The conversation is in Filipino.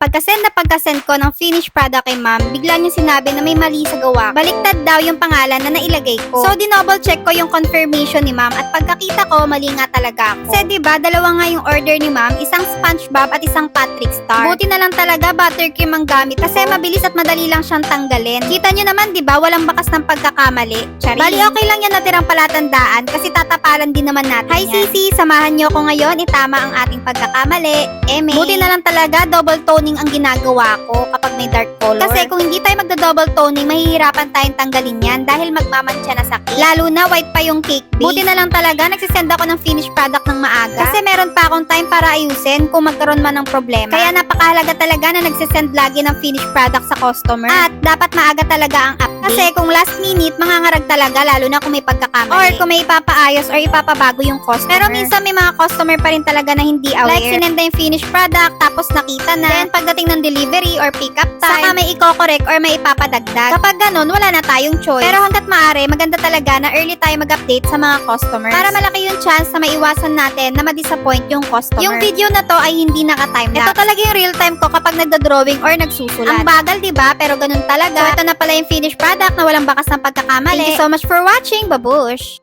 Pagkasend na pagkasend ko ng finished product kay ma'am, bigla niya sinabi na may mali sa gawa. Baliktad daw yung pangalan na nailagay ko. So, dinouble check ko yung confirmation ni ma'am at pagkakita ko, mali nga talaga ako. Kasi diba, dalawa nga yung order ni ma'am, isang SpongeBob at isang Patrick Star. Buti na lang talaga buttercream ang gamit kasi mabilis at madali lang siyang tanggalin. Kita nyo naman, diba, walang bakas ng pagkakamali. Charing. Bali, okay lang yan natirang palatandaan kasi tatapalan din naman natin Hi, yan. Sisi! Samahan nyo ko ngayon, itama ang ating pagkakamali. Eme. Buti na lang talaga, double toning ang ginagawa ko kapag may dark color. Kasi kung hindi tayo magda-double toning, mahihirapan tayong tanggalin yan dahil magmamantsa na sa cake. Lalo na white pa yung cake base. Buti na lang talaga, nagsisend ako ng finished product ng maaga. Kasi meron pa akong time para ayusin kung magkaroon man ng problema. Kaya napakahalaga talaga na nagsisend lagi ng finished product sa customer. At dapat maaga talaga ang. Kasi kung last minute, mangangarag talaga lalo na kung may pagkakamali. Or kung may ipapaayos or ipapabago yung customer. Pero minsan may mga customer pa rin talaga na hindi aware. Like sinenda yung finished product, tapos nakita na. Then pagdating ng delivery or pick up time, saka may i-correct or may ipapadagdag. Kapag ganun, wala na tayong choice. Pero hanggat maaari, maganda talaga na early tayo mag-update sa mga customers. Para malaki yung chance na maiwasan natin na ma-disappoint yung customer. Yung video na to ay hindi naka-time Ito talaga yung real time ko kapag nagda-drawing or nagsusulat. Ang bagal, di ba? Pero ganun talaga. So, ito na pala yung finished product na walang bakas ng pagkakamali. Thank you so much for watching. Babush!